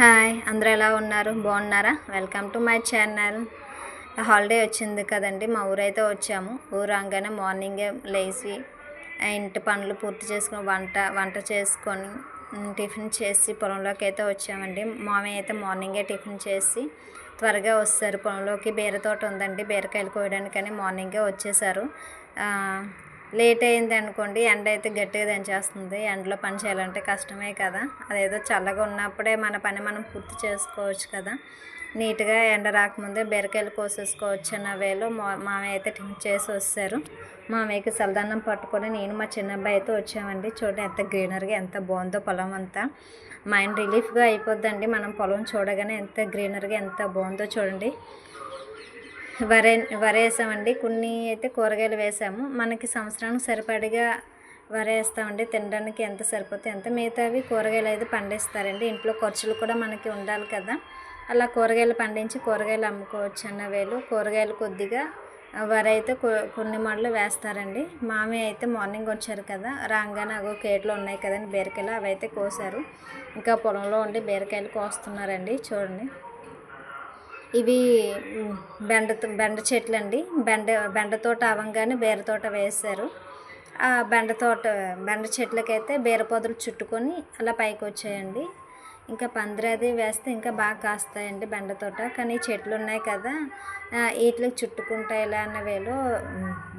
Hi అందరూ ఎలా ఉన్నారు? బాగున్నారా? Welcome to my channel. Holiday వచ్చింది కదండి మా ఊరైతే వచ్చాము. ఊరు రాగానే మార్నింగే లేచి ఇంటి పనులు పూర్తి చేసుకుని వంట వంట చేసుకొని టిఫిన్ చేసి పొలంలోకి అయితే వచ్చామండి. మామయ్య అయితే మార్నింగే టిఫిన్ చేసి త్వరగా వస్తారు. పొలంలోకి బీర తోట ఉందండి బీరకాయలు కోయడానికని మార్నింగే వచ్చేసారు. లేట్ అయింది అనుకోండి ఎండ అయితే గట్టిగా దంచేస్తుంది. ఎండలో పని చేయాలంటే కష్టమే కదా. అదేదో చల్లగా ఉన్నప్పుడే మన పని మనం పూర్తి చేసుకోవచ్చు కదా. నీట్గా ఎండ రాకముందే బీరకాయలు కోసేసుకోవచ్చు అన్న వేలో మా మామయ్య అయితే టిఫిన్ చేసి వస్తారు. మామయ్యకి సలదాన్నం పట్టుకొని నేను మా చిన్న అబ్బాయి అయితే వచ్చామండి. చూడండి ఎంత గ్రీనరీగా ఎంత బాగుందో పొలం అంతా. మైండ్ రిలీఫ్గా అయిపోద్దండి. మనం పొలం చూడగానే ఎంత గ్రీనరీగా ఎంత బాగుందో చూడండి. వరే వరేసామండి. కొన్ని అయితే కూరగాయలు వేసాము. మనకి సంవత్సరానికి సరిపడిగా వరేస్తామండి. వేస్తామండి తినడానికి ఎంత సరిపోతే ఎంత మిగతావి కూరగాయలు అయితే పండిస్తారండి. ఇంట్లో ఖర్చులు కూడా మనకి ఉండాలి కదా. అలా కూరగాయలు పండించి కూరగాయలు అమ్ముకోవచ్చు అన్న వేలు. కూరగాయలు కొద్దిగా వరి అయితే కొన్ని మడలు వేస్తారండి. మామయ్య అయితే మార్నింగ్ వచ్చారు కదా. రాగానే అగో కేట్లు ఉన్నాయి కదండి. బీరకాయలు అవి అయితే కోసారు. ఇంకా పొలంలో ఉండి బీరకాయలు కోస్తున్నారండి. చూడండి. ఇవి బెండ బెండ చెట్లు అండి బెండ బెండ తోట అవంగానే బీర తోట వేశారు. ఆ బెండ తోట బెండ చెట్లకైతే బీర పొదలు చుట్టుకొని అలా పైకి వచ్చాయండి. ఇంకా పందిరది వేస్తే ఇంకా బాగా కాస్తాయండి బెండ తోట. కానీ చెట్లు ఉన్నాయి కదా వీటికి చుట్టుకుంటాయి ఇలా అన్న వేలో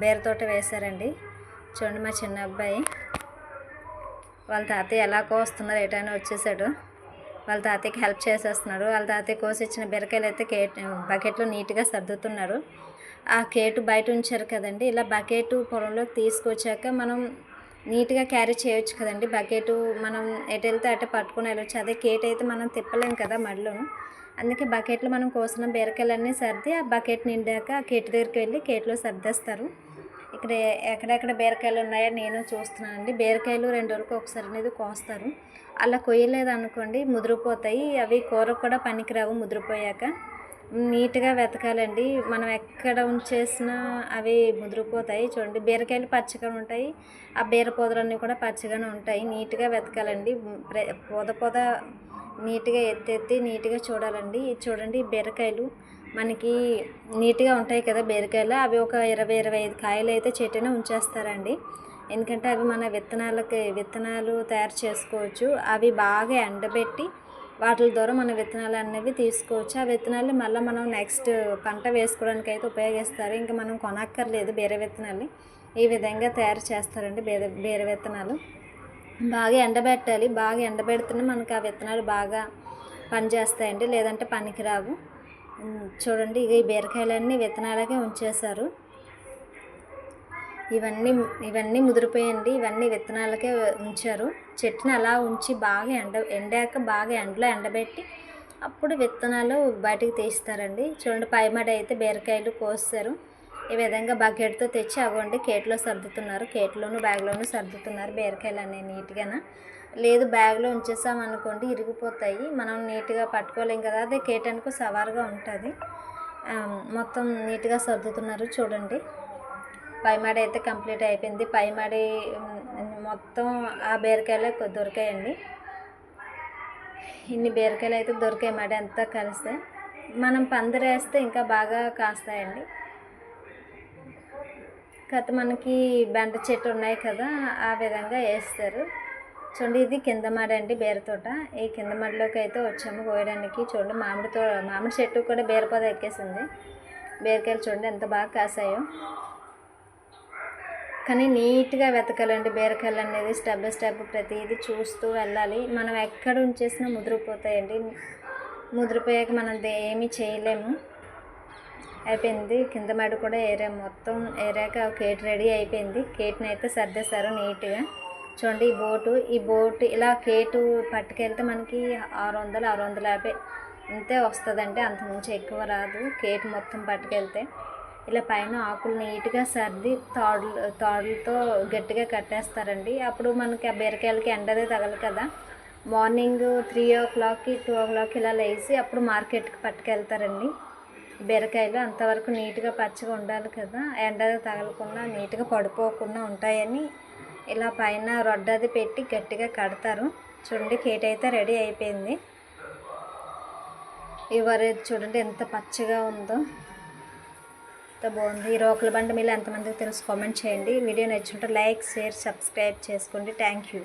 బీర తోట వేశారండి. చూడండి మా చిన్న అబ్బాయి. వాళ్ళ తాతయ్య ఎలా కోస్తున్నారు ఏటైనా వచ్చేసాడు. వాళ్ళ తాతయ్యకి హెల్ప్ చేసేస్తున్నారు. వాళ్ళ తాతయ్య కోసి ఇచ్చిన బీరకాయలు అయితే కేట్ బకెట్లో నీట్గా సర్దుతున్నారు. ఆ కేటు బయట ఉంచారు కదండి. ఇలా బకెట్ పొలంలోకి తీసుకొచ్చాక మనం నీట్గా క్యారీ చేయొచ్చు కదండి. బకెట్ మనం ఎటు వెళ్తే అటు పట్టుకుని వెళ్ళొచ్చు. అదే కేట్ అయితే మనం తిప్పలేం కదా మడిలోను. అందుకే బకెట్లో మనం కోసిన బీరకాయలన్నీ సర్ది ఆ బకెట్ నిండాక ఆ కేటు దగ్గరికి వెళ్ళి కేట్లో సర్దేస్తారు. ఇక్కడ ఎక్కడెక్కడ బీరకాయలు ఉన్నాయో నేను చూస్తున్నానండి. బీరకాయలు రెండు వరకు ఒకసారి అనేది కోస్తారు. అలా కొయ్యలేదు అనుకోండి ముదిరిపోతాయి. అవి కూర కూడా పనికిరావు ముదిరిపోయాక. నీట్గా వెతకాలండి. మనం ఎక్కడ ఉంచేసినా అవి ముదిరిపోతాయి. చూడండి బీరకాయలు పచ్చగా ఉంటాయి. ఆ బీర పొదలన్నీ కూడా పచ్చగానే ఉంటాయి. నీట్గా వెతకాలండి. పొద పొద నీట్గా ఎత్తెత్తి నీట్గా చూడాలండి. చూడండి బీరకాయలు మనకి నీట్గా ఉంటాయి కదా బీరకాయలు అవి ఒక ఇరవై ఇరవై ఐదు కాయలు అయితే చెట్టునే ఉంచేస్తారండి. ఎందుకంటే అవి మన విత్తనాలకి విత్తనాలు తయారు చేసుకోవచ్చు. అవి బాగా ఎండబెట్టి వాటి ద్వారా మన విత్తనాలు అనేవి తీసుకోవచ్చు. ఆ విత్తనాలు మళ్ళీ మనం నెక్స్ట్ పంట వేసుకోవడానికి అయితే ఉపయోగిస్తారు. ఇంకా మనం కొనక్కర్లేదు బీర విత్తనాలు ఈ విధంగా తయారు చేస్తారండి బేరే బీర విత్తనాలు. బాగా ఎండబెట్టాలి. బాగా ఎండబెడితేనే మనకి ఆ విత్తనాలు బాగా పనిచేస్తాయండి. లేదంటే పనికిరావు. చూడండి ఇక ఈ బీరకాయలన్నీ విత్తనాలకే ఉంచేశారు. ఇవన్నీ ఇవన్నీ ముదిరిపోయండి ఇవన్నీ విత్తనాలకే ఉంచారు. చెట్టుని అలా ఉంచి బాగా ఎండ ఎండాక బాగా ఎండలో ఎండబెట్టి అప్పుడు విత్తనాలు బయటికి తీస్తారండి. చూడండి పైమడ అయితే బీరకాయలు కోస్తారు. ఈ విధంగా బకెట్తో తెచ్చి అవ్వండి. కేట్లో సర్దుతున్నారు. కేట్లోను బ్యాగ్లోను సర్దుతున్నారు. బీరకాయలు అనేవి నీట్గాన? లేదు బ్యాగ్లో ఉంచేసామనుకోండి ఇరిగిపోతాయి. మనం నీట్గా పట్టుకోలేం కదా. అదే కేట్ అనుకో సవారుగా ఉంటుంది. మొత్తం నీట్గా సర్దుతున్నారు చూడండి. పైమాడి అయితే కంప్లీట్ అయిపోయింది. పైమాడి మొత్తం ఆ బీరకాయలే దొరికాయండి. ఇన్ని బీరకాయలు అయితే దొరికాయి మడి అంతా కలిస్తే. మనం పందిరేస్తే ఇంకా బాగా కాస్తాయండి. కథ మనకి బెండ చెట్టు ఉన్నాయి కదా ఆ విధంగా వేస్తారు. చూడండి ఇది కింద మాడ అండి బీరతోట ఈ కింద మాడలోకి అయితే వచ్చాము కోయడానికి. చూడండి మామిడి తో మామిడి చెట్టు కూడా బీరపొద ఎక్కేసింది. బీరకాయలు చూడండి ఎంత బాగా కాసాయో. కానీ నీట్గా వెతకాలండి బీరకాయలు అనేది స్టెప్ బై స్టెప్ ప్రతిదీ చూస్తూ వెళ్ళాలి. మనం ఎక్కడ ఉంచేసినా ముదిరిపోతాయండి. ముదిరిపోయాక మనం ఏమీ చేయలేము. అయిపోయింది. కింద మడి కూడా ఏరాము మొత్తం ఏరాక కేట్ రెడీ అయిపోయింది. కేట్ని అయితే సర్దేశారు నీట్గా. చూడండి ఈ బోటు ఈ బోటు ఇలా కేటు పట్టుకెళ్తే మనకి ఆరు వందలు ఆరు వందల యాభై అంతే వస్తుందంటే అంత ఎక్కువ రాదు. కేటు మొత్తం పట్టుకెళ్తే ఇలా పైన ఆకులు నీట్గా సర్ది తాడులు తాడులతో గట్టిగా కట్టేస్తారండి. అప్పుడు మనకి ఆ బీరకాయలకి ఎండదే తగలు కదా. మార్నింగ్ త్రీ ఓ క్లాక్కి టూ ఓ క్లాక్కి ఇలా లేచి అప్పుడు మార్కెట్కి పట్టుకెళ్తారండి. బీరకాయలు అంతవరకు నీట్గా పచ్చగా ఉండాలి కదా. ఎండ తగలకుండా నీట్గా పడిపోకుండా ఉంటాయని ఇలా పైన రొడ్డది పెట్టి గట్టిగా కడతారు. చూడండి కేట్ అయితే రెడీ అయిపోయింది. ఈ చూడండి ఎంత పచ్చగా ఉందో. ఎంత బాగుంది. ఈ రోకల బండి మీద ఎంతమందికి తెలుసు కామెంట్ చేయండి. వీడియో నచ్చుంటే లైక్ షేర్ సబ్స్క్రైబ్ చేసుకోండి. Thank you.